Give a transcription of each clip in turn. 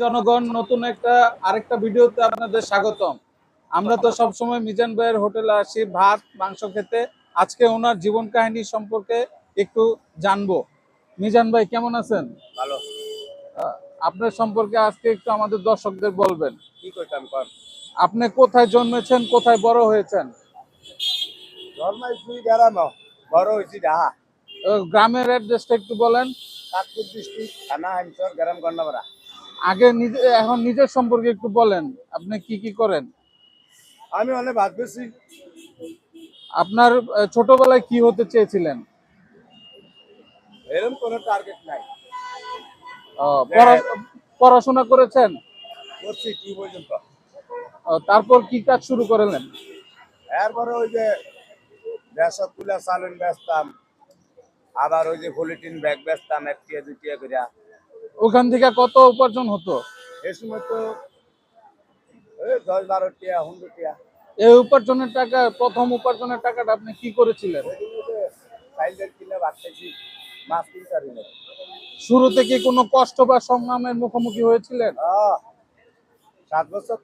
জনগণ নতুন একটা আরেকটা ভিডিওতে আপনাদের স্বাগতম। আমরা তো সব সময় মিজান ভাইয়ের হোটেলে আসি ভাত মাংস খেতে। আজকে ওনার জীবন কাহিনী সম্পর্কে একটু জানব। মিজান ভাই কেমন আছেন? ভালো। আপনার সম্পর্কে আজকে একটু আমাদের দর্শকদের বলবেন। কি করতাম কর আপনি কোথায় জন্মেছেন কোথায় বড় হয়েছেন? জন্মাইছি গ্রাম বড় হয়েছি ডাহা গ্রামের অ্যাড্রেসটা একটু বলেন। চাঁদপুর ডিস্ট্রিক্ট থানা হাইমচর গ্রাম গন্ডাপাড়া। আগে নিজে এখন নিজের সম্পর্কে একটু বলেন আপনি কি কি করেন? আমি অনেক ভাত বেশি। আপনার ছোটবেলায় কি হতে চেয়েছিলেন? এরকম কোনো টার্গেট নাই। পড়াশোনা করেছেন? করছি কি পর্যন্ত? তারপর কি কাজ শুরু করলেন? এরপরে ওই যে বেসক তুলা চালুন বেচতাম। আবার ওই যে পলিটিন ব্যাগ বেচতাম এক টিয়া দুই টিয়া করিয়া ওখান থেকে কত উপার্জন হতো? এই সময় তো দশ বারো টিয়া হুন্ডু টিয়া। এই উপার্জনের টাকা প্রথম উপার্জনের টাকাটা আপনি কি করেছিলেন? কিনে কষ্ট বা সংগ্রামের মুখোমুখি হয়েছিলেন? সাত বছর।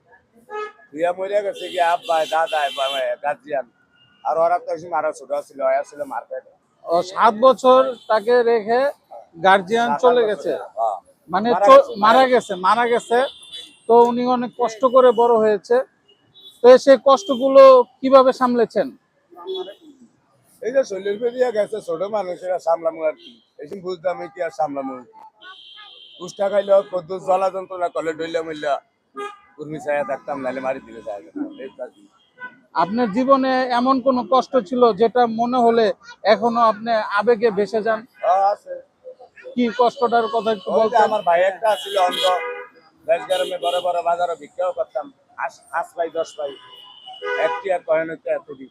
বিয়া মরিয়া গেছে কি আব্বা দাদা গার্জিয়ান আর ওরা তো আরও ছোট ছিল ছিল মার্কেট সাত বছর তাকে রেখে গার্জিয়ান চলে গেছে? মানে মারা গেছে, মারা গেছে। মারা গেছে। তো উনি অনেক কষ্ট করে বড় হয়েছে। তো সেই কষ্টগুলো কীভাবে সামলেছেন? এই যে শরীর বেরিয়ে গেছে ছোট মানুষেরা সামলামু আর কি। এই বুঝতাম কি আর সামলামু কুষ্টা খাইলে কদ্দু জ্বলা যন্ত্রণা করলে ডইলে মইলা। কুর্মি ছায়া থাকতাম নাহলে মারি দিলে আপনার জীবনে এমন কোনো কষ্ট ছিল যেটা মনে হলে এখনও আপনি আবেগে ভেসে যান? হ্যাঁ, আছে। কি কষ্টটার কথা একটু বলতেন? আমার ভাই একটা ছিল অন্ধ। বেশ গরমে বড় বড় বাজারও ভিক্ষাও করতাম। আস পাঁচ পাই দশ পাই একটি আর কয়েন হইতে এত দিই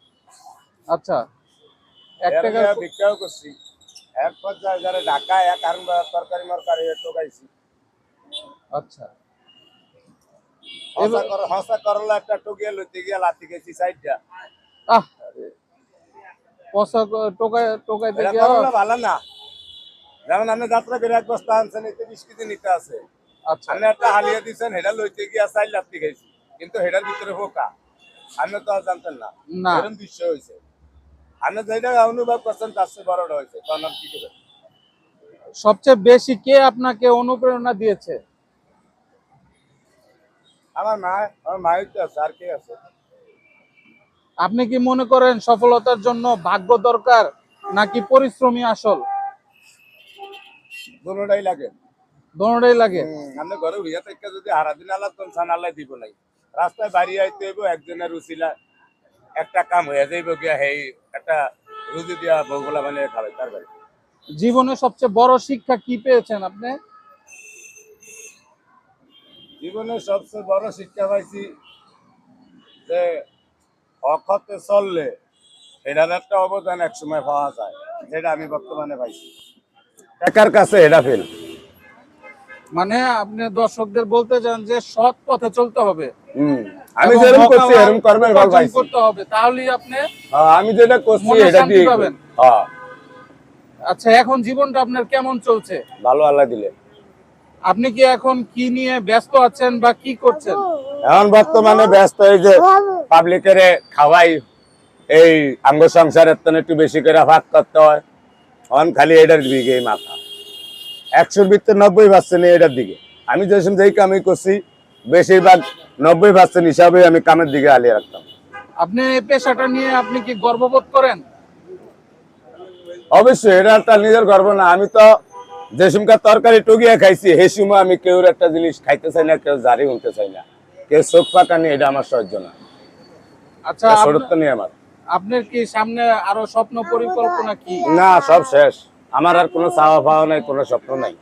আচ্ছা। এক টাকা ভিক্ষাও করছি। এক পর্যায়ে যারা ঢাকা এক আর তরকারি মরকারি টোকাইছি আচ্ছা। হসা করলা একটা টোকিয়ে লইতে গিয়ে লাতি গেছি সাইডটা। আহ! পয়সা টোকায় টোকাইতে গিয়ে ভালো না। যেমন আপনি যাত্রা এক বস্তা আনছেন এতে বিশ কেজি নিতে আছে। আচ্ছা। আপনি একটা হালিয়া দিচ্ছেন হেডা লইতে গিয়া চাই লাতি গেছি কিন্তু হেডার ভিতরে পোকা আপনি তো আর জানতেন না। এরকম দৃশ্য হয়েছে আপনি যেটা অনুভব করছেন তার চেয়ে বড়টা হয়েছে তখন আর কি করে? সবচেয়ে বেশি কে আপনাকে অনুপ্রেরণা দিয়েছে? আমার মা আমার মায়ের তো আছে আর কে আছে? আপনি কি মনে করেন সফলতার জন্য ভাগ্য দরকার নাকি পরিশ্রমী আসল? দুটাই লাগে। দোনোটাই লাগে? আপনি ঘরে উড়িয়া থেকে যদি হারা দিন আল্লাহ তখন দিব নাই। রাস্তায় বাড়ি আইতে হইব একজনের একটা কাম হয়ে যাইব গিয়া হেই একটা রুজি দিয়া বউগুলা মানে খাবে তার বাড়ি। জীবনে সবচেয়ে বড় শিক্ষা কি পেয়েছেন আপনি? জীবনের সবচেয়ে বড় শিক্ষা পাইছি যে অক্ষতে চললে এটার একটা অবদান এক সময় পাওয়া যায় যেটা আমি বর্তমানে পাইছি। টাকার কাছে এটা ফেল মানে আপনি দর্শকদের বলতে চান যে সৎ পথে চলতে হবে। আমি যেরকম করছি এরকম করবেন উপার্জন পাইছি। করতে হবে তাহলেই আপনি হ্যাঁ, আমি যেটা করছি এটা দিয়ে পাবেন। হ্যাঁ। আচ্ছা এখন জীবনটা আপনার কেমন চলছে? ভালো আল্লাহ দিলে। আপনি কি এখন কি নিয়ে ব্যস্ত আছেন বা কি করছেন? এখন বর্তমানে ব্যস্ত এই যে পাবলিকের খাওয়াই এই আঙ্গ সংসারের তো একটু বেশি করে ভাগ করতে হয়। এখন খালি এটার দিকে মাথা। একশোর ভিতরে নব্বই পার্সেন্ট এটার দিকে। আমি যে সময় যেই কামই করছি বেশিরভাগ নব্বই পার্সেন্ট হিসাবে আমি কামের দিকে আলিয়ে রাখতাম। আপনি এই পেশাটা নিয়ে আপনি কি গর্ববোধ করেন? অবশ্যই এটা একটা নিজের গর্ব না। আমি তো যে সময় তরকারি টুকিয়ে খাইছি সেই সময় আমি কেউ একটা জিনিস খাইতে চাই না কেউ জারি উঠতে চাই না। কেউ চোখ পাকা নিয়ে এটা আমার সহ্য না। আচ্ছা এটা নিয়ে আমার। আপনার কি সামনে আরও স্বপ্ন পরিকল্পনা কি? না সব শেষ। আমার আর কোনো চাওয়া পাওয়া নাই কোনো স্বপ্ন নাই।